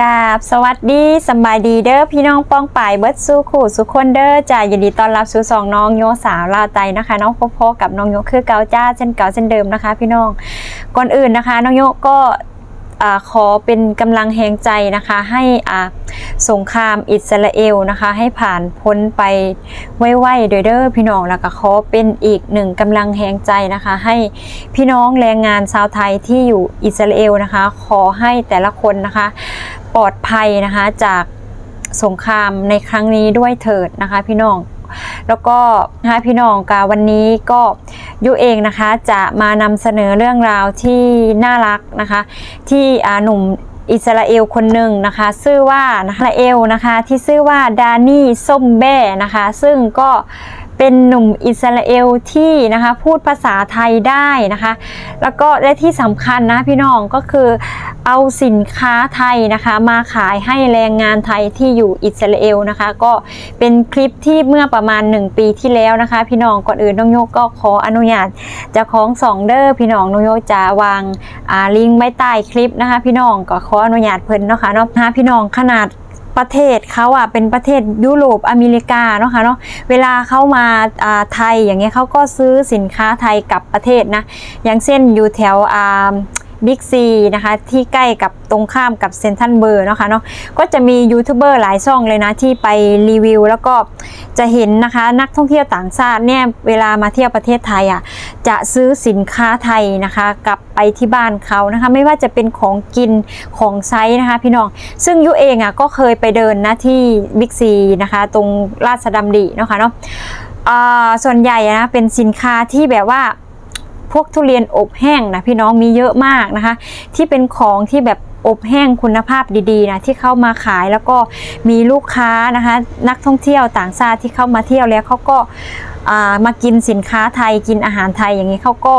กาบสวัสดีสบายดีเด้อพี่น้องป้องป่ายเบิร์ดสู้ขู่สุคนเด้อจ้ายินดีต้อนรับสู่สองน้องโยสาวลาวไตนะคะน้องพ่อพ่อกับน้องโยคือเกาจ้าเช่นเก่าเช่นเดิมนะคะ พี่น้องก่อนอื่นนะคะ น้องโยก็อขอเป็นกำลังแหงใจนะคะให้สงครามอิสราเอลนะคะ ให้ผ่านพ้นไปไวๆโดยเด้อพี่น้องแล้วก็ขอเป็นอีกหนึ่งกำลังแหงใจนะคะ ให้พี่น้องแรงงานชาวไทยที่อยู่อิสราเอลนะคะ ขอให้แต่ละคนนะคะ ปลอดภัยนะคะจากสงครามในครั้งนี้ด้วยเถิดนะคะพี่น้องแล้วก็นะคะพี่น้องกาวันนี้ก็ยุเองนะคะจะมานำเสนอเรื่องราวที่น่ารักนะคะ ที่หนุ่มอิสราเอลคนหนึ่งนะคะชื่อว่าอิสราเอลนะคะที่ชื่อว่าดานี่ส้มแบ้นะคะ ซึ่งก็เเป็นหนุ่มอิสราเอลที่นะคะพูดภาษาไทยได้นะคะ แล้วก็และที่สำคัญนะพี่น้องก็คือเอาสินค้าไทยนะคะมาขายให้แรงงานไทยที่อยู่อิสราเอลนะคะ ก็เป็นคลิปที่เมื่อประมาณ 1 ปีที่แล้วนะคะ พี่น้องก่อนอื่นน้องโยกก็ขออนุญาตจะของสองเด้อพี่น้องน้องโยกจะวางลิงก์ไว้ใต้คลิปนะคะ พี่น้องก็ขออนุญาตเพิ่นเนาะค่ะเนาะนะพี่น้องขนาด ประเทศเขาอะเป็นประเทศยุโรปอเมริกาเนาะค่ะเนาะเวลาเขามาอ่าไทยอย่างเงี้ยเขาก็ซื้อสินค้าไทยกลับประเทศนะอย่างเช่นอยู่แถวอ่า บิ๊กซีนะคะที่ใกล้กับตรงข้ามกับเซนทันเบอร์เนาะคะเนาะก็จะมียูทูบเบอร์หลายช่องเลยนะที่ไปรีวิว แล้วก็จะเห็นนะคะนักท่องเที่ยวต่างชาติเนี่ยเวลามาเที่ยวประเทศไทยอะจะซื้อสินค้าไทยนะคะ กลับไปที่บ้านเขานะคะ ไม่ว่าจะเป็นของกินของใช้นะคะพี่น้อง ซึ่งยุเองอะก็เคยไปเดินนะที่บิ๊กซีนะคะ ตรงราชดำริเนาะค่ะเนาะอ่าส่วนใหญ่นะเป็นสินค้าที่แบบว่า พวกทุเรียนอบแห้งนะพี่น้องมีเยอะมากนะคะ ที่เป็นของที่แบบอบแห้งคุณภาพดีๆนะที่เข้ามาขายแล้วก็มีลูกค้านะคะ นักท่องเที่ยวต่างชาติที่เข้ามาเที่ยวแล้วเขาก็อ่ามากินสินค้าไทยกินอาหารไทยอย่างนี้เขาก็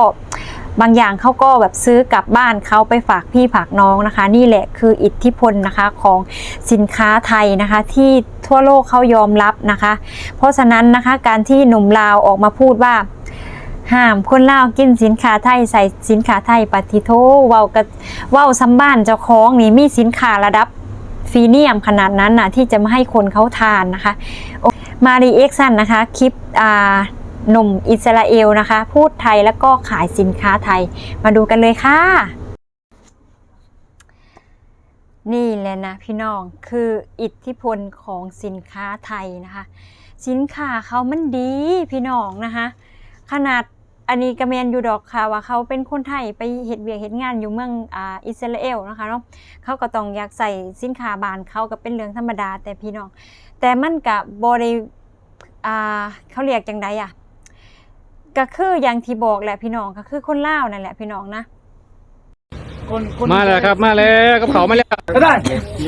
บางอย่างเขาก็แบบซื้อกลับบ้านเขาไปฝากพี่ฝากน้องนะคะ นี่แหละคืออิทธิพลนะคะของสินค้าไทยนะคะ ที่ทั่วโลกเขายอมรับนะคะ เพราะฉะนั้นนะคะการที่หนุ่มลาวออกมาพูดว่า ห้ามคนลาวกินสินค้าไทยใส่สินค้าไทยปฏิโทเว้ากับเว้าซ้ำบ้านเจ้าของนี่มีสินค้าระดับฟีเนียมขนาดนั้นนะที่จะมาให้คนเขาทานนะคะ มารีเอ็กซันนะคะ คลิปอ่าหนุ่มอิสราเอลนะคะ พูดไทยแล้วก็ขายสินค้าไทย มาดูกันเลยค่ะ นี่แหละนะพี่น้องคืออิทธิพลของสินค้าไทยนะคะ สินค้าเขามันดีพี่น้องนะคะ ขนาด อันนี้กระเมนอยู่ดอกค่ะว่าเขาเป็นคนไทยไปเห็ดเวียกเห็ดงานอยู่เมืองอ่าอิสราเอลนะคะเนาะเขาก็ต้องอยากใส่สินค้าบานเขาก็เป็นเรื่องธรรมดาแต่พี่น้อง แต่มันกับบริอ่าเขาเรียกจังไดอะก็คืออย่างที่บอกแหละพี่น้องก็คือคนลาวนั่นแหละพี่น้องนะคนคนมาแล้วครับมาแล้วกับเขามาแล้วก็ได้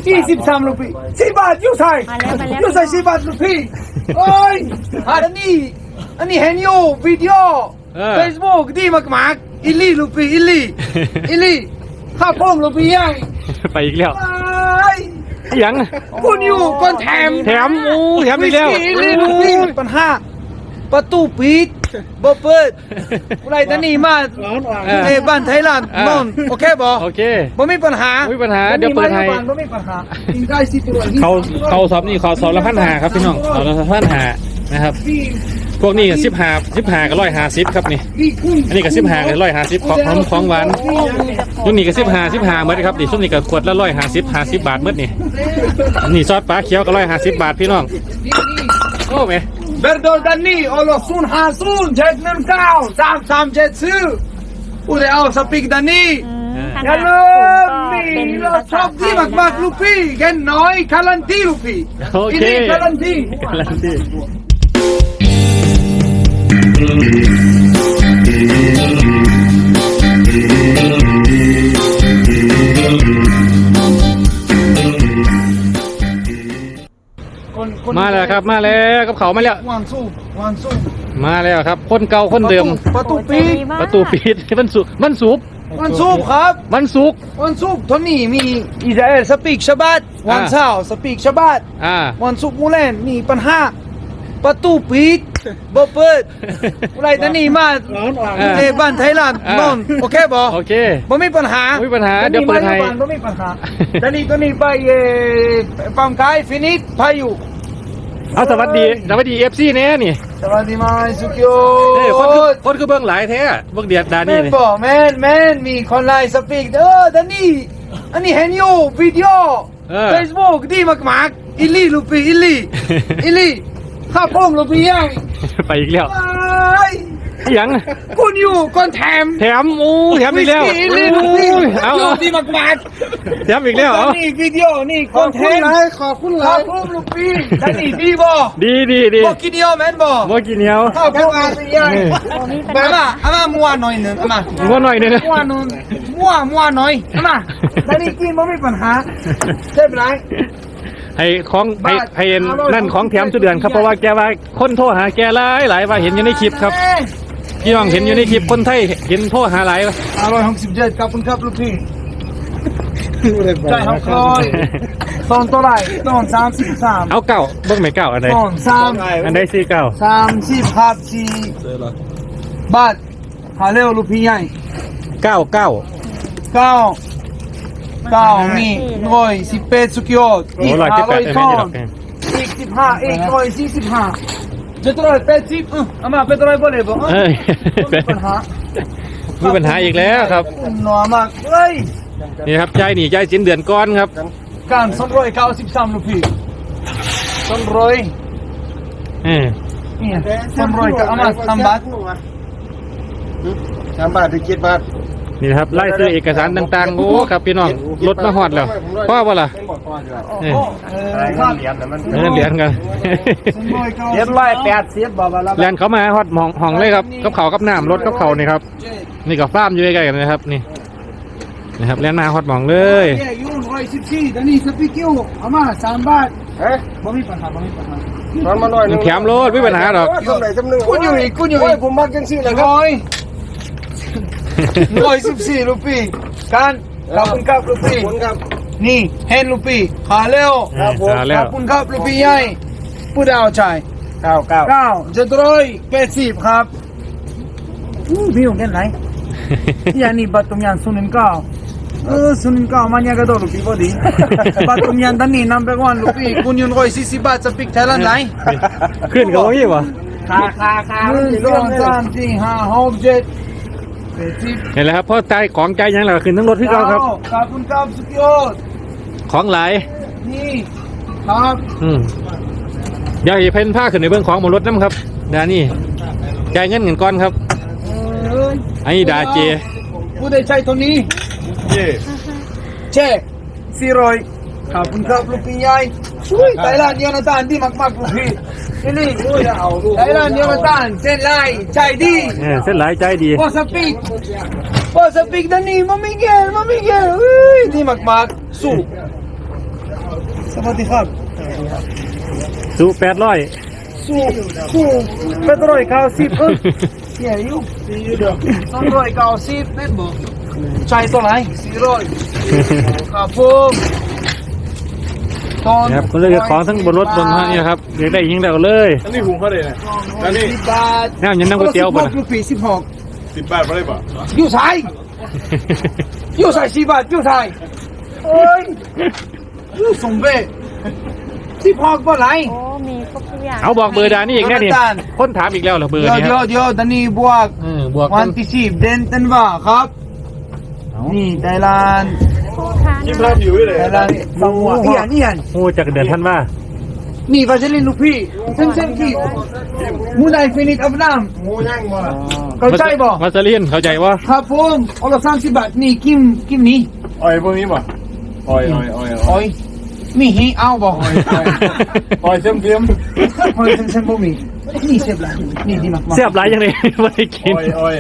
ยี่สิบสามลูกพี่สี่บาทยูไทยมาแล้วมาแล้วยูไทยสี่บาทลูกพี่โอ้ยอันนี้อันนี้เห็นอยู่วิดีโอ เออเฟซบุ๊กดีมากมากๆอิลลี่ลูกพี่อิลลี่อิลลี่ข้าวโพดลูกพี่ยังไปอีกแล้วไอ้ยังคุณอยู่คนแถมแถมอู้แถมอีกแล้วอิลลี่ลูกพี่ปัญหาประตูปิดบ่เปิดอะไรตอนนี้มาเออในบ้านไทยลานด์เออนอนโอเคบ่โอเคบ่มีปัญหาไม่มีปัญหาเดี๋ยวเปิดให้บ่มีปัญหากินได้สิตัวเขาเขาสอบนี่เขาสอบละพันหาครับพี่น้องสอบละพันหานะครับ พวกนี้สิบหาสิบหากับร้อยหาสิบครับนี่ อันนี้ก็สิบหากับร้อยหาสิบของของของหวานช่วงนี้ก็สิบหาสิบหาเมื่อครับดิช่วงนี้ก็ขวดละร้อยหาสิบหาสิบบาทเมื่อนี่นี่ซอสปลาเขียวก็ร้อยหาสิบบาทพี่น้องโอ้แม่เบอร์โดดันนี่โอโลซุนหาซุนเจ็ดหนึ่งเก้าสามสามเจ็ดสี่อุเดเอาสปีกดันนี่ขอย่านาดลืถูกก็ มาแล้วครับ มาแล้วกับเขามาแล้ว วางสู้วางสู้มาแล้วครับ คนเก่าคนเดิม ประตูโอ้ใจปีดีมากประตูปิดมันสุมันสุบวันซุปครับมันสุกร์วันซุปตอนนี้มีอิสราเอลสปีกชาบัตวันอ่าเสาร์สปีกชาบัตอ่า วันศุกร์มูเลนมีปัญหาประตูปิดบ่เปิดไรตอนนี้มาเออเอ้บ้านไทยลานด์เออนอนโอเคบ่โอเคบ่มีปัญหาบ่มีปัญหาเดี๋ยวเปิดให้บ่มีปัญหาตอนนี้ตอนนี้ไปเอ่อปั๊มกายฟินิชพายุ เอาสวัสดีสวัสดีเอฟซีเนี่ยนี่สวัสดีมาสุกิโอเอ้ยคนคือคนคือเบื้องหลายแท้เบื้องเดียดดาแม่นี่นนี่บ่แม่นแม่นมีคนไลน์สปีกเออตอนนี้อันนี้เห็นอยู่วิดีโอเออ Facebook ดีมากๆอิลลี่ลูปีอิลลี่ อิลลี่ข้าพงลูปียังไปอีกแล้ว ไอ้ อิหยังคุณอยู่คนแถมแถมอู้แถมอีกแล้ววิสกี้อิลลี่ลูปีอู้ยเอาอยู่เอาดีมากแถมอีกแล้วๆเอานี่วิดีโอนี่คนแถมขอบคุณหลายขอบคุณลูปีตอนนี้ดีบ่ดีดีดีบ่กินเดียวแม่นบ่บ่กินเหนียวข้าวพงอาสิยังมามาเอามามัวหน่อยหนึงเอามางัวหน่อยหนึงนะมัวหน่อยมัวมัวหน่อยเอามาตอนนี้กินบ่มีปัญหาใช่ไหมให้ของให้บาทให้อร่อยนั่นของแถมสุดเดือนครับเพราะว่าแกว่าคนโทรหาแกหลายหลายว่าเห็นอยู่ในคลิปครับ พี่น้องเห็นอยู่ในคลิปคนไทยเห็นโทรหาหลายอร่อยหกสิบเจ็ดขอบคุณครับลูกพี่ใจหกร้อยตอนเท่าไหร่ตอนสามสิบสามเอาเก่าเบิ่งไม่เก่าอันใดตอนสามอันใดสี่เก่าสามสิบห้าสี่บาทหาเร็วลูกพี่ใหญ่เก้าเก้าเก้าเก้ามีหน่วยสิบแปดสุกิโยโอ้ร้อยสิบแปดอีกได้ห้าไหมร้อยนี่ดอกอีกสิบห้าอีกหน่วยสี่สิบห้า เจ็ดร้อยแปดสิบอือเอามาเป็นร้อยบ่เลยบ่เอ้ยไม่มีปัญหามีปัญหาอีกแล้วครับหนัวมากเลยนี่ครับใจายหนีใจายสินเดือนก้อนครับ การสองร้อยเก้าสิบสามลูกพี่สองร้อยเออนี่สองร้อยก็เอามาสามบาทสามบาทถึงเจ็ดบาท นี่นะครับไล่ซื้อเอกสารต่างๆโอ้ครับพี่น้องรถมาฮอดแล้วพ่อว่าล่ะเป็นบอกพ่ออยู่แล้วเออเออไอ้ครับเหรียญน่ะมันเออเหรียญกันสองร้อยเก้าเจ็ดร้อยแปดสิบบอกว่าละแลนเขามาฮอดหมองห้องเลยครับกับเขาวกับน้ำรถกับเขานี่ครับ นี่กับฟาร์มอยู่ใกล้ๆกันนะครับนี่นะครับแลนมาฮอดหมองเลยเนี่ยยูนร้อยสิบสี่ตอนนี้สปีกิวเอามาสามบาทเฮ้ยบ่มีปัญหาบ่มีปัญหาตอนมาหน่อยหนึงแถมรถไม่มีปัญหาหรอกจำไหนจำหนึ่งคุณอยู่อีกคุณอยู่โอ้อียกผมมักจังซี่เลยครับ ร้อยร้อยสิบสี่ลูกพี่การขอบคุณครับลูกพี่ผลครับนี่เห็นลูกพี่ขาเร็วครับผมอ่าแล้ขวอบคุณครับลูกพี่ใหญ่ผู้ดาวใจเก้าเก้าเก้าเจ็ดร้อยแปดสิบครับอู้พี่อยู่กันไหน Ya ni Batumyan Sunin Kau. Uh, Sunin Kau manya ka do lupi body. Batumyan tani number one lupi. Kunyon koy sisi bat sa pik Thailand lai. ขึ้นกับว่ายี่วะคาคาคาหนึ่งสองสามสี่ห้าหกเจ็ดแปดสิบ เห็นแล้วครับพ่อใจของใจยังแหละขึ้นทั้งรถที่เขาครับขอบคุณครับสุดยอดของหลายนี่ครับอืมเดี๋ยวอย่าเพ่นผ้าขึ้นในเบื้องของบนรถน้ำครับดานี่จ่ายเงินเงินก้อนครับเอ้ยไอ้ดาเจผู้ได้ใช้ตัวนี้เย่เช็คสี่ร้อยขอบคุณครับลูกพี่ใหญ่ช่วยไต้หวันเดียวนะตานดีมากๆลูกพี่ นี่นี่ไต้หวันเดียวนะตานเส้นไล่ใจดีเออเส้นลายใจดีพอสปีกพอสปีกดันนี่มามิเกลมามิเกลเฮ้ยดีมากๆสู้สวัสดีครับสูแปดร้อยสู้สู้แปดร้อยเก้าสิบเออเฮียอยู่สองร้อยเก้าสิบเม็ดบอกใจเท่าไหร่สี่ร้อยครับผม ตอนนะครับก็เลยของทั้งบนรถบนนี่ครับเรียกได้ยิงได้ก็เลยอันนี้หุงเขาเลยนะอันนี้สิบบาทน้ำยังนั่งก๋วยเตี๋ยวบ่บานะทลูกปีสิบหกสิบบาทไม่ได้ป่ะอยู่ใส่อยู่ใส่สิบบาทอยู่ใส่เอ้ยอยู่สมเด็จสิบหกบ่ไหนโอ้มีครบทุกอย่างเอาบอกเบอร์ดานี่อีกแน่นี่โจนาธานคนถามอีกแล้วเหรอเบอร์เดี๋ยวนี้คเดี๋ยวรับเดี๋ยวตอนนี้บวกเออบวกวักันนที่สิบเดือนธันวาครับนี่ไต้หวันโทษค่ะยิ้มรับอยู่เลยไต้หวันฟังว่าเอียนเอียนโอ้จากเดือนท่านว่านี่วาเซลินลูกพี่เส้นเส้นกี่มูไดฟินิตอับน้หมูย่างบ่ล่ะำเข้าใจบ่มาซาลินเข้าใจว่าครับผมเอาละสามสิบบาทนี่กิมกิมนี่อ้อยพวกนี้ป่ะอ้อยอ้อยอ้อยอ้โอ้อยย มีฮีเอาบ่อ้อยเสียมเสียมโอ้ยเส้นเส้นบ่มีนี่เสียบหลายนี่ดีมากๆเสียบหลายยังไงไม่ได้กินอ้อยอ้อย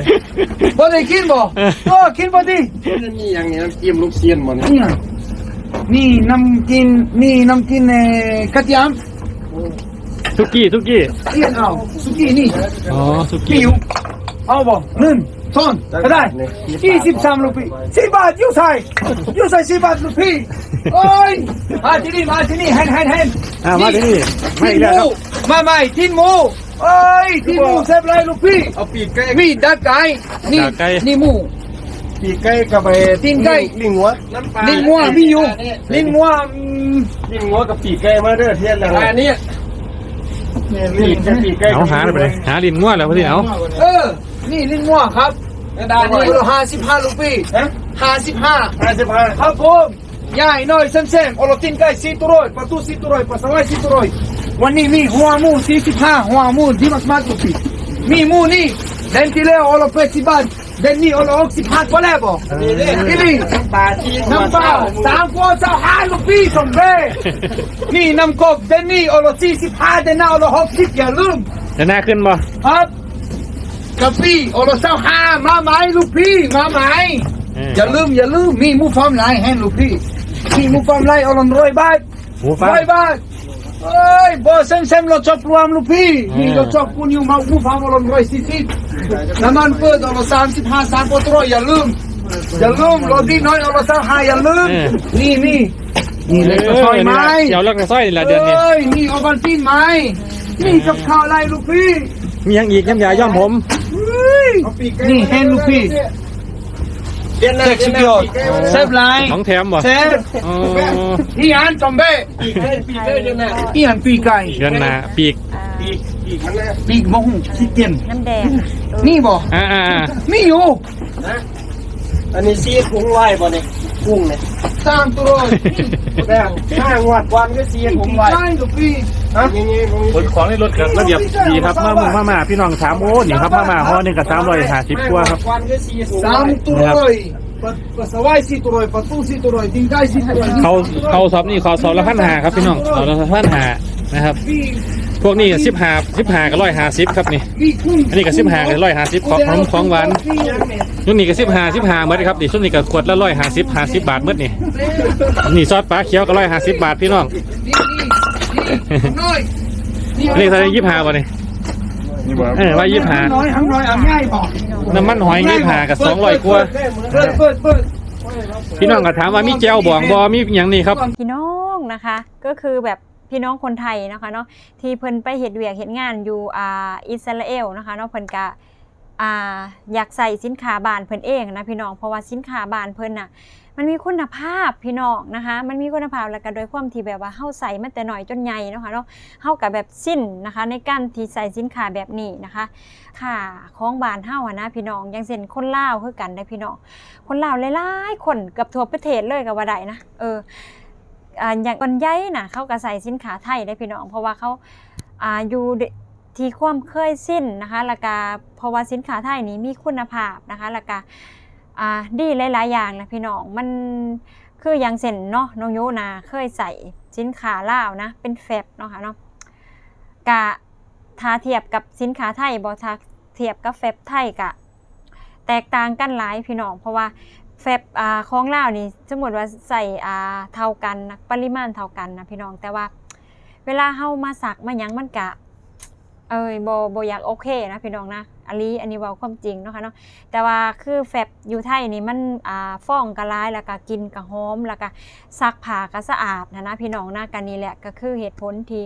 บ่ได้กินบ่โอ้กินบ่ดีนี่อย่างนี้น้ำจิ้มลูกเสียนหมดนี่นี่นี่น้ำกินนี่น้ำกินเอ่อกระเทียมสุกี้สุกี้เอียนเอาสุกี้นี่อ๋อสุมีกี้อยู่ เอาบ่หนึ่งสองก็ได้ยี่สิบสามลูกพี่สี่บาทยูใส่ยูใส่สี่บาทลูกพี่โอ้ยมาที่นี่มาที่นี่เห็นเห็นเห็นอ่ามาที่นี่ไม่กินอีกหแล้วมูครับมาไม่กินหมูเอ้ยที่หมูเซฟไรลูกพี่เอาปีกไก่พี่ดักไก่นี่ดักไก่นี่หมูปีกไก่กับไปตีนไก่ลิงหัวน้ำปลาลิงงัวมีอยู่ลิงงัวอืมลิงหัวกับปีกไก่มาเด้อเทียนแล้วอันนี้ปีกไก่ปีกไก่เอาหาไปเลยหาลินง่วแล้วพี่เอาเออ นี่ลิงงัวครับอันนี้ห้าสิบห้าลูกพี่ฮะห้าสิบห้าห้าสิบห้าครับผมใหญ่หน่อยเซมๆโอโลตินไก่สี่ตัวร้อยประตูสี่ตัวร้อยปัสสาวะสี่ตัวร้อยวันนี้มีหัวหมูสี่สิบห้าหัวหมูที่มากๆลูกพี่มีหมูนี่เดนติเลโอโลเปสิบันเดนนี่โอโลหกสิบห้าก็แล้วบ่นี่นี่นี่นี่น้ำปลาที่น้ำเปล่าสามขวดเจ้าห้าลูกพี่สมเด็จนี่น้ำกบเดนนี่โอโลสี่สิบห้าเดนน่าโอโลหกสิบอย่าลืมจะหน้าขึ้นบ่ครับ กะปิโอโลเจ้าห้ามาไหมลูกพี่มาไหมเอออย่าลืมอย่าลืมมีหมูฟาร์มไลน์ให้ลูกพี่มีหมูฟาร์มไลน์เอาลงร้อยบาทหมูฟ้าร้อยบาทเอ้ยบอเซมเซมเราชอบรวมลูกพี่มีเราชอบคุณอยู่มาหมูฟาร์มเอาลงร้อยสี่สิบน้ำมันเปิดเอาลงสามสิบห้าสามปตรอยอย่าลืมอย่าลืมโรดีน้อยเอาลงสามห้าอย่าลืมนี่นี่นี่เล็กกระซอยไม้เดี๋ยวเลิกกระซอยนี่ละเดือนนี้เอ้ยนี่เอาบันตีนไม้นี่กับข้าวอะไรลูกพี่มียังอีกน้ำยาย่อมผมเฮ้ย นี่เห็นลูกพี่เทียนนะเซ็กซี่ยอดเซฟไลน์ของแถมบ่เซฟอ๋อนี่อันจอมเบ้ปีกไก่ปีกไก่เดือนหน้านี่อันปีไก่เดือนหน้าปีกอ่าปีกปีกมันนะปีกมะฮุงขี้เกียจน้ำแดงเออนี่บ่อ่าอ่าอ่ามีอยู่นะอันนี้ซีกุ้งไหวบ่เนี่ยกุ้งเนี่ย สามตัวแบบห้างวดวันก็ซีกุ้งไหวใช่ลูกพี่ฮะนี่นี่ตรงนี้ขนของในรถกับระเบียบดีครับมามึงมามาพี่น้องถามโอ้นี่ครับมามาห่อหนึ่งกับสามร้อยห้าสิบกว่าครับวันก็ซีกุ้งสามตัวปัสสาวะสี่ตัวประตูสี่ตัวดินไก่สี่ตัวเขาเขาสอบนี่เขาสอบละพันหาครับพี่น้องสอบละพันหานะครับ พี่พวกนี้สิบหาสิบหากับร้อยห้าสิบครับนี่พี่คุณอันนี้ก็สิบหากับร้อยห้าสิบของของของหวานรุ่นนี้ก็สิบหาสิบหาเมื่อครับดิช่วงนี้ก็ขวดละร้อยห้าสิบห้าสิบบาทเมื่อนี่นี่ซอสปลาเขียวก็ร้อยห้าสิบบาทพี่น้องนี่นี่นี่น้อยอันนี้เท่าไหร่ยี่สิบห้าบาทนี่นี่บ่เออว่ายี่สิบห้าน้อยทั้งน้อยอันง่ายบ่น้ำมันหอยยี่สิบห้ากับสองร้อยกว่าเปิดเปิดเปิดพี่น้องก็ถามว่ามีแจวบองบอมีอย่างนี้ครับพี่น้องนะคะ ก็คือแบบ พี่น้องคนไทยนะคะเนาะที่เพิ่นไปเฮ็ดเวียกเฮ็ดงานอยู่อ่าอิสราเอลนะคะเนาะเพิ่นก็อ่าอยากใส่สินค้าบ้านเพิ่นเองนะพี่น้องเพราะว่าสินค้าบ้านเพิ่นน่ะมันมีคุณภาพพี่น้องนะคะ มันมีคุณภาพแล้วก็โดยความที่แบบว่าเฮาใส่มาแต่น้อยจนใหญ่เนาะค่ะเนาะเฮากับแบบสิ้นนะคะ ในการที่ใส่สินค้าแบบนี้นะคะค่ะของบานเฮาอะนะพี่น้องอย่างเช่นคนลาวคือกันได้พี่น้องคนลาวหลายๆคนเกับทั่วประเทศเลยก็ว่าได้นะเออ อ่าอย่างคนใหญ่น่ะเขาก็ใส่สินค้าไทยได้พี่น้อง เพราะว่าเขาอ่าอยู่ที่ความเคยสิ้นนะคะแล้วก็เพราะว่าสินค้าไทยนี้มีคุณภาพนะคะแล้วก็อ่าดีหลาย ๆ อย่างนะพี่น้องมันคืออย่างเช่นเนาะน้องโยนาเคยใส่สินค้าลาวนะเป็นแฟบเนาะค่ะเนาะกะถ้าเทียบกับสินค้าไทยบอถ้าเทียบกับแฟบไทยกะแตกต่างกันหลายพี่น้องเพราะว่า แฟบอ่าของลาวนี่สมมติว่าใส่อ่าเท่ากันนะปริมาณเท่ากันนะพี่น้องแต่ว่า เวลาเฮามาสักมาหยังมันกะ เอ้ยบ่บ่อยากโอเคนะพี่น้องนะอันนี้อันนี้เว้าความจริงเนาะค่ะเนาะแต่ว่าคือแฟบอยู่ไทยนี่มันอ่าฟ้องกะลายแล้วก็กินกะหอมแล้วก็ซักผ้าก็สะอาดนะนะพี่น้องนะกันนี่แหละก็คือเหตุผลที่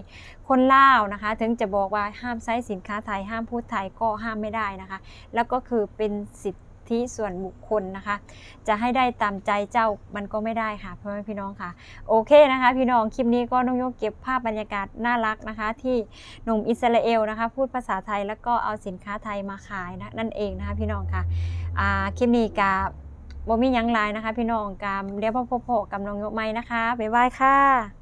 คนลาวนะคะ ถึงจะบอกว่าห้ามใช้สินค้าไทยห้ามพูดไทยก็ห้ามไม่ได้นะคะ แล้วก็คือเป็นสิทธิ ส่วนบุคคลนะคะ จะให้ได้ตามใจเจ้ามันก็ไม่ได้ค่ะพ่อแม่พี่น้องค่ะ โอเคนะคะ พี่น้องคลิปนี้ก็น้องโยกเก็บภาพบรรยากาศน่ารักนะคะ ที่หนุ่มอิสราเอลนะคะ พูดภาษาไทยแล้วก็เอาสินค้าไทยมาขายนะนั่นเองนะคะ พี่น้องค่ะคลิปนี้กับบ่มียังไลนะคะ พี่น้องกับเดี๋ยวพ่อพ่อกับน้องโยกไหมนะคะบ๊ายบายค่ะ